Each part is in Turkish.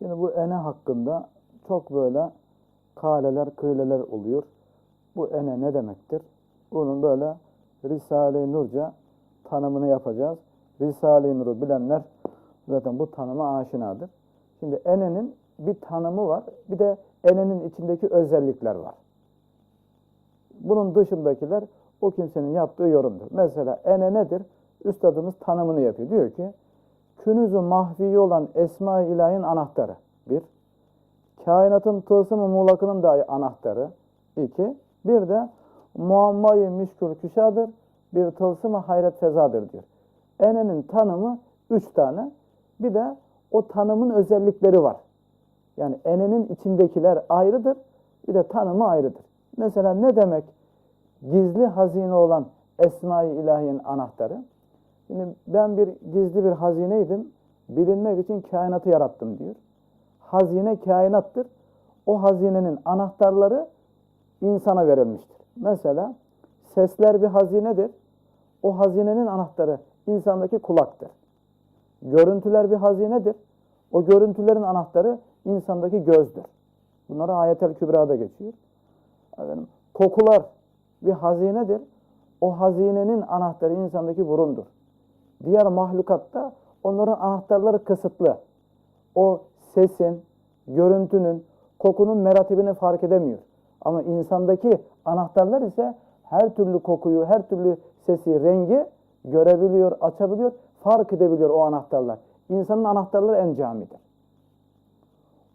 Şimdi bu ene hakkında çok böyle kaleler, kıyleler oluyor. Bu ene ne demektir? Bunun böyle Risale-i Nurca tanımını yapacağız. Risale-i Nur'u bilenler zaten bu tanıma aşinadır. Şimdi enenin bir tanımı var. Bir de enenin içindeki özellikler var. Bunun dışındakiler o kimsenin yaptığı yorumdur. Mesela ene nedir? Üstadımız tanımını yapıyor. Diyor ki, künüzü mahvi olan Esma-i İlahi'nin anahtarı. Bir. Kainatın tılsımı muğlakının da anahtarı. iki. Bir de muammayı müşkül küşadır. Bir tılsımı hayret fezadır diyor. Enenin tanımı üç tane. Bir de o tanımın özellikleri var. Yani enenin içindekiler ayrıdır. Bir de tanımı ayrıdır. Mesela ne demek gizli hazine olan Esma-i İlahi'nin anahtarı? Şimdi ben bir gizli bir hazineydim. Bilinmek için kainatı yarattım diyor. Hazine kainattır. O hazinenin anahtarları insana verilmiştir. Mesela sesler bir hazinedir. O hazinenin anahtarı insandaki kulaktır. Görüntüler bir hazinedir. O görüntülerin anahtarı insandaki gözdür. Bunları ayetel kübrada geçiyor. Efendim, kokular bir hazinedir. O hazinenin anahtarı insandaki burundur. Diğer mahlukatta onların anahtarları kısıtlı. O sesin, görüntünün, kokunun meratibini fark edemiyor. Ama insandaki anahtarlar ise her türlü kokuyu, her türlü sesi, rengi görebiliyor, açabiliyor, fark edebiliyor o anahtarlar. İnsanın anahtarları en camidir.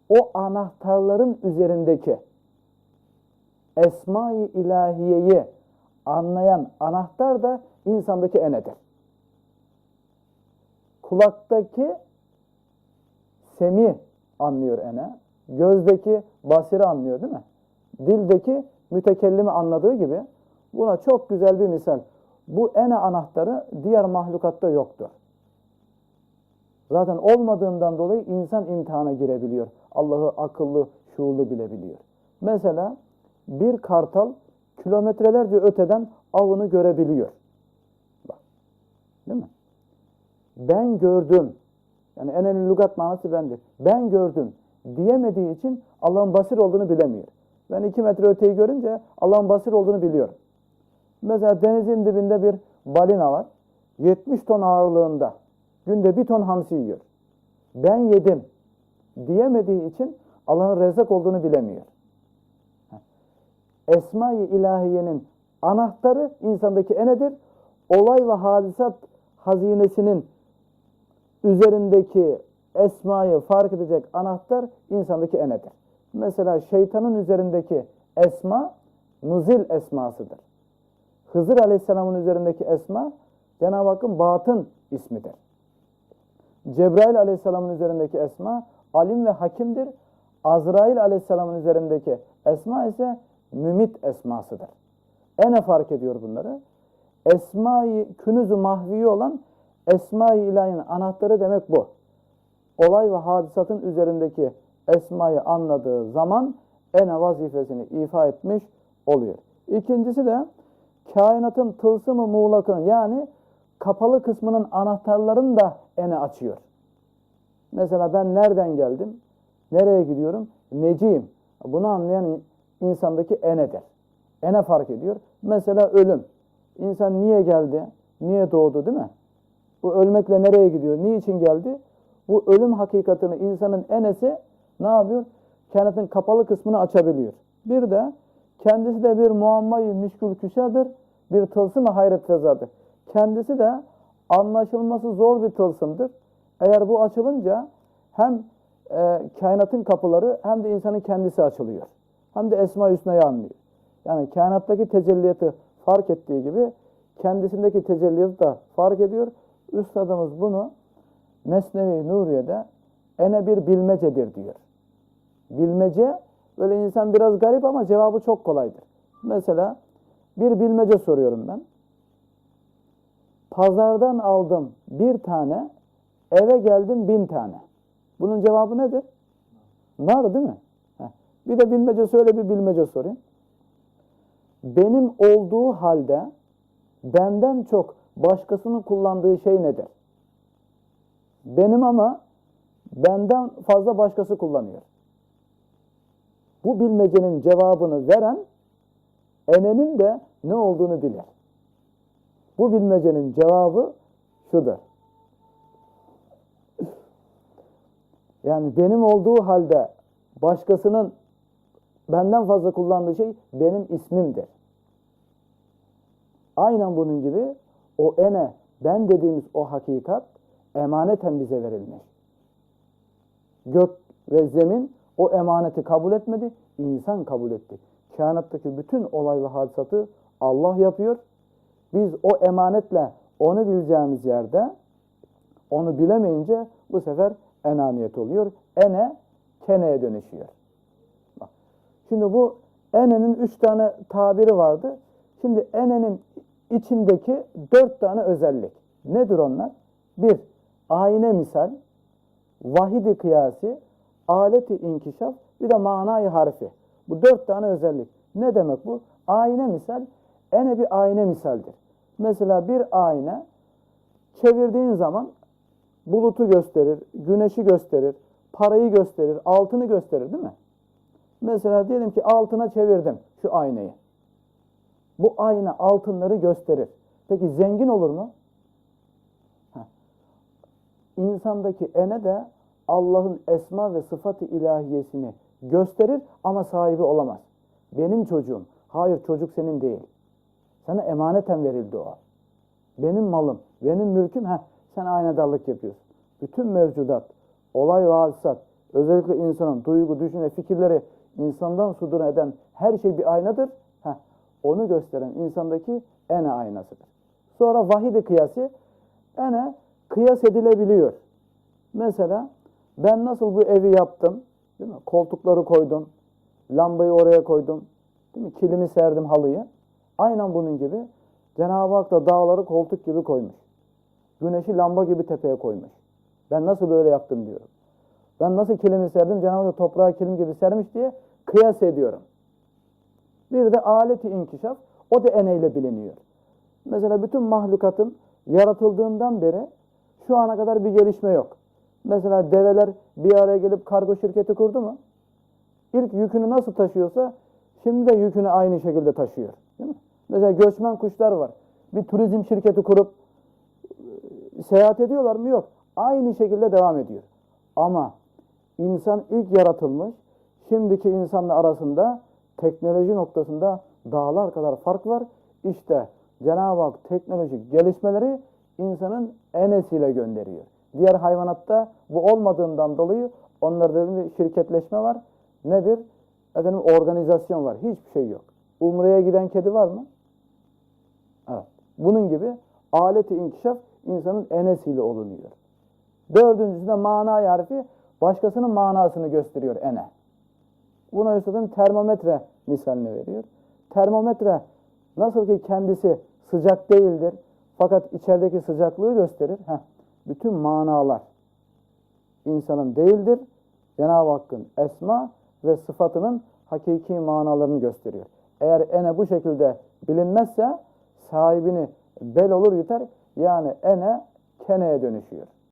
O anahtarların üzerindeki Esma-i İlahiye'yi anlayan anahtar da insandaki enedir. Kulaktaki semi anlıyor ene, gözdeki basiri anlıyor değil mi? Dildeki mütekellimi anladığı gibi buna çok güzel bir misal. Bu ene anahtarı diğer mahlukatta yoktur. Zaten olmadığından dolayı insan imtihana girebiliyor. Allah'ı akıllı, şuurlu bilebiliyor. Mesela bir kartal kilometrelerce öteden avını görebiliyor. Bak. Değil mi? Ben gördüm. Yani en önemli lügat manası bendir. Ben gördüm diyemediği için Allah'ın basir olduğunu bilemiyor. Ben iki metre öteyi görünce Allah'ın basir olduğunu biliyorum. Mesela denizin dibinde bir balina var. 70 ton ağırlığında. Günde bir ton hamsi yiyor. Ben yedim diyemediği için Allah'ın rezzak olduğunu bilemiyor. Esma-i ilahiyenin anahtarı insandaki enedir. Olay ve hadisat hazinesinin üzerindeki esmayı fark edecek anahtar insandaki enedir. Mesela şeytanın üzerindeki esma nuzil esmasıdır. Hızır Aleyhisselam'ın üzerindeki esma Cenab-ı Hakk'ın batın ismidir. Cebrail Aleyhisselam'ın üzerindeki esma alim ve hakimdir. Azrail Aleyhisselam'ın üzerindeki esma ise mümit esmasıdır. Ene fark ediyor bunları. Esma-i künüz-ü mahvi olan Esma-i ilahinin anahtarı demek bu. Olay ve hadisatın üzerindeki esmayı anladığı zaman ene vazifesini ifa etmiş oluyor. İkincisi de kainatın tılsımı muğlakın yani kapalı kısmının anahtarlarını da ene açıyor. Mesela ben nereden geldim? Nereye gidiyorum? Neciyim? Bunu anlayan insandaki enedir. Ene fark ediyor. Mesela ölüm. İnsan niye geldi? Niye doğdu değil mi? Bu ölmekle nereye gidiyor? Niçin geldi? Bu ölüm hakikatini insanın enesi ne yapıyor? Kainatın kapalı kısmını açabiliyor. Bir de kendisi de bir muammayı müşkül küşadır. Bir tılsım hayret fezadır. Kendisi de anlaşılması zor bir tılsımdır. Eğer bu açılınca hem e, kainatın kapıları hem de insanın kendisi açılıyor. Hem de Esma-i Hüsna'yı anlıyor. Yani kainattaki tecelliyatı fark ettiği gibi kendisindeki tecelliyatı da fark ediyor. Üstadımız bunu Mesnevi Nuriye'de ene bir bilmecedir diyor. Bilmece böyle insan biraz garip ama cevabı çok kolaydır. Mesela bir bilmece soruyorum ben. Pazardan aldım bir tane, eve geldim bin tane. Bunun cevabı nedir? Nar değil mi? Heh. Bir de bilmece söyle bir bilmece sorayım. Benim olduğu halde benden çok başkasının kullandığı şey nedir? Benim ama benden fazla başkası kullanıyor. Bu bilmecenin cevabını veren enenin de ne olduğunu bilir. Bu bilmecenin cevabı şudur. Yani benim olduğu halde başkasının benden fazla kullandığı şey benim ismimdir. Aynen bunun gibi o ene, ben dediğimiz o hakikat emaneten bize verilmiş. Gök ve zemin o emaneti kabul etmedi, insan kabul etti. Kainattaki bütün olay ve hadisatı Allah yapıyor. Biz o emanetle onu bileceğimiz yerde onu bilemeyince bu sefer enaniyet oluyor. Ene keneye dönüşüyor. Şimdi bu enenin üç tane tabiri vardı. Şimdi enenin içindeki dört tane özellik. Nedir onlar? Bir, ayna misal, vahidi kıyasi, aleti inkişaf, bir de manayı harfi. Bu dört tane özellik. Ne demek bu? Ayna misal, ene bir ayna misaldir. Mesela bir ayna çevirdiğin zaman bulutu gösterir, güneşi gösterir, parayı gösterir, altını gösterir değil mi? Mesela diyelim ki altına çevirdim şu aynayı. Bu ayna altınları gösterir. Peki zengin olur mu? İnsandaki ene de Allah'ın esma ve sıfatı ilahiyesini gösterir ama sahibi olamaz. Benim çocuğum. Hayır çocuk senin değil. Sana emaneten verildi o. Benim malım, benim mülküm. Heh, sen aynadarlık yapıyorsun. Bütün mevcudat, olay ve hadisat, özellikle insanın duygu, düşünce, fikirleri insandan sudur eden her şey bir aynadır. Heh, onu gösteren insandaki ene aynasıdır. Sonra vahidi kıyası, ene kıyas edilebiliyor. Mesela ben nasıl bu evi yaptım, değil mi? Koltukları koydum, lambayı oraya koydum, değil mi? Kilimi serdim halıyı. Aynen bunun gibi Cenab-ı Hak da dağları koltuk gibi koymuş. Güneşi lamba gibi tepeye koymuş. Ben nasıl böyle yaptım diyorum. Ben nasıl kilimi serdim Cenab-ı Hak da toprağı kilim gibi sermiş diye kıyas ediyorum. Bir de aleti inkişaf, o da eneyle biliniyor. Mesela bütün mahlukatın yaratıldığından beri şu ana kadar bir gelişme yok. Mesela develer bir araya gelip kargo şirketi kurdu mu? İlk yükünü nasıl taşıyorsa şimdi de yükünü aynı şekilde taşıyor. Değil mi? Mesela göçmen kuşlar var. Bir turizm şirketi kurup e, seyahat ediyorlar mı? Yok. Aynı şekilde devam ediyor. Ama insan ilk yaratılmış, şimdiki insanla arasında teknoloji noktasında dağlar kadar fark var. İşte Cenab-ı Hak teknolojik gelişmeleri insanın enesiyle gönderiyor. Diğer hayvanatta bu olmadığından dolayı onlarda bir şirketleşme var. Ne bir efendim organizasyon var. Hiçbir şey yok. Umre'ye giden kedi var mı? Evet. Bunun gibi aleti inkişaf insanın enesiyle olunuyor. Dördüncüsü de mana harfi başkasının manasını gösteriyor ene. Buna üstadım termometre misalini veriyor. Termometre nasıl ki kendisi sıcak değildir fakat içerideki sıcaklığı gösterir. Heh, bütün manalar insanın değildir. Cenab-ı Hakk'ın esma ve sıfatının hakiki manalarını gösteriyor. Eğer ene bu şekilde bilinmezse sahibini bel olur yutar. Yani ene keneye dönüşüyor.